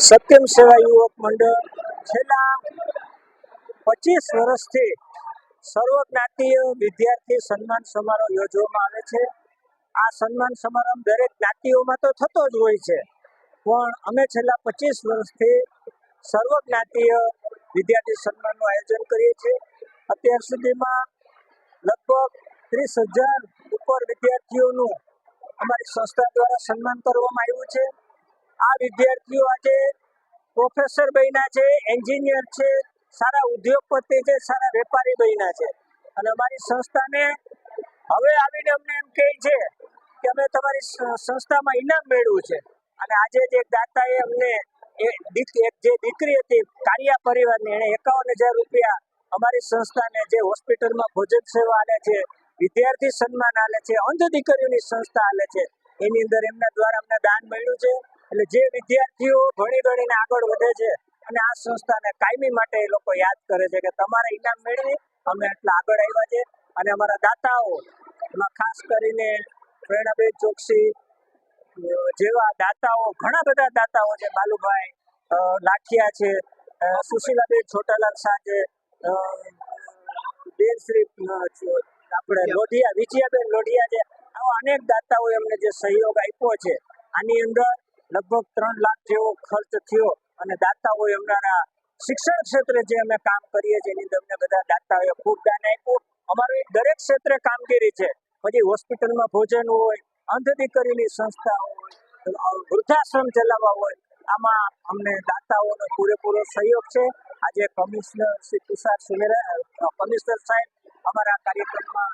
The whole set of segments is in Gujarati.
સત્યમ સેવા યુવક મંડળ છેલ્લા પચીસ વર્ષથી સર્વ જ્ઞાતિય વિદ્યાર્થી સન્માન સમારોહ યોજવામાં આવે છે. આ સન્માન સમારંભ દરેક જ્ઞાતિઓમાં તો થતો જ હોય છે. પણ અમે છેલ્લા પચીસ વર્ષથી સર્વ જ્ઞાતિય વિદ્યાર્થી સન્માનનું આયોજન કરીએ છીએ. અત્યાર સુધીમાં લગભગ ત્રીસ હજાર ઉપર વિદ્યાર્થીઓનું અમારી સંસ્થા દ્વારા સન્માન કરવામાં આવ્યું છે. આ વિદ્યાર્થીઓ આજે પ્રોફેસર બન્યા છે એન્જિનિયર છે, સારા ઉદ્યોગપતિ છે, સારા વેપારી બન્યા છે. અને અમારી સંસ્થાને હવે આવીને અમને એમ કહે છે કે અમે તમારી સંસ્થામાં ઇનામ મેળવ્યું છે. અને આજે જે દાતાએ અમને એક જે દીકરી હતી કારિયા પરિવારની એણે એકાવન હજાર રૂપિયા અમારી સંસ્થાને જે હોસ્પિટલમાં ભોજન સેવા આલે છે, વિદ્યાર્થી સન્માન આલે છે, અંધ દીકરીઓની સંસ્થા આલે છે, એની અંદર એમના દ્વારા અમને દાન મળ્યું છે. એટલે જે વિદ્યાર્થીઓ ભણી ગણીને આગળ વધે છે અને આ સંસ્થાને કાયમી માટે એ લોકો યાદ કરે છે કે તમારા ઇનામ મેળવી અમે એટલા આગળ આવ્યા છે અને અમારા દાતાઓ એમાં ખાસ કરીને પ્રેરણાબેન ચોકસી જેવા દાતાઓ ઘણા બધા દાતાઓ છે બાલુભાઈ લાઠિયા છે સુશીલાબેન છોટાલાલ શાહ છે બેન શ્રી આપણે લોઢિયા વિજયાબેન લોઢિયા છે. આવા અનેક દાતાઓએ એમને જે સહયોગ આપ્યો છે આની અંદર લગભગ ત્રણ લાખ જેવો ખર્ચ થયો અને દાતાઓએ અમારા શિક્ષણ ક્ષેત્રે જે અમે કામ કરીએ છીએ, એની અંદર બધા દાતાઓએ ખૂબ દાન આપ્યું. અમારું દરેક ક્ષેત્રે કામગીરી છે. પછી હોસ્પિટલમાં ભોજન હોય અંધ દીકરીની સંસ્થા હોય, વૃદ્ધાશ્રમ ચલાવવા હોય, આમાં અમને દાતાઓનો પૂરેપૂરો સહયોગ છે. આજે કમિશનર શ્રી તુષાર સુમેરા કમિશનર સાહેબ અમારા કાર્યક્રમમાં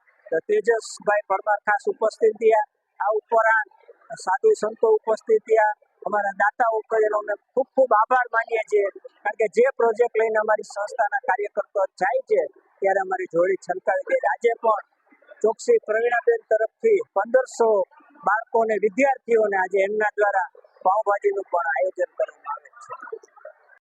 તેજસભાઈ પરમાર ખાસ ઉપસ્થિત થયા. આ ઉપરાંત સાધુ સંતો ઉપસ્થિત થયા. અમારા દાતાઓ કરેલો અમે ખૂબ ખૂબ આભાર માનીએ છીએ. કારણ કે જે પ્રોજેક્ટ લઈને અમારી સંસ્થાના કાર્યકર્તાઓ જાય છે, ત્યારે અમારી જોડી છલકાવી દે. આજે પણ ચોકસી પ્રવીણાબેન તરફથી પંદરસો બાળકોને વિદ્યાર્થીઓને આજે એમના દ્વારા પાવભાજીનું પણ આયોજન કરવામાં આવે